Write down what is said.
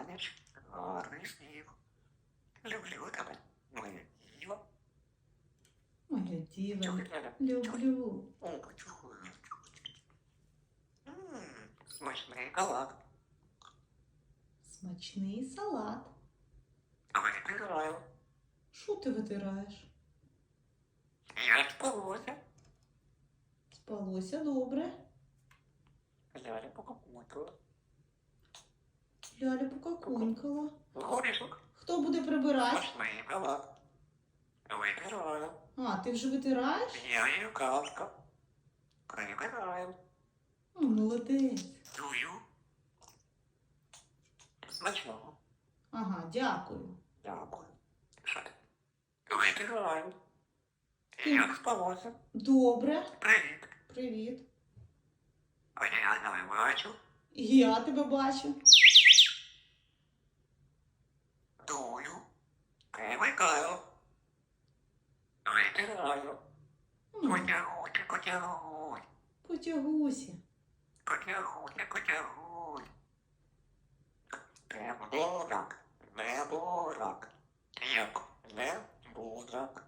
ранич, гарний. Люблю тебе, моє діло. Моя діва, люблю. Смачний калак. Смачний салат. А ви підграю. Що ти витираєш? Я спалося. Спалося добре. Ляля покупнутила. Ляля покакунькала. Горішок. Хто буде прибирати? Калак. А, ти вже витираєш? Я її кавка. Прибираю. Молодець. Дую. Смачного. Ага, дякую. Дякую. Що ти? Вибираю. Як спалося? Добре. Привіт. Привіт. А я не бачу. Я тебе бачу. Дую. Привикаю. Вибираю. М, Потягуйте, потягуй. Потягуся. Потягуйте, потягуй. Не будок, не будок. Як не бурак.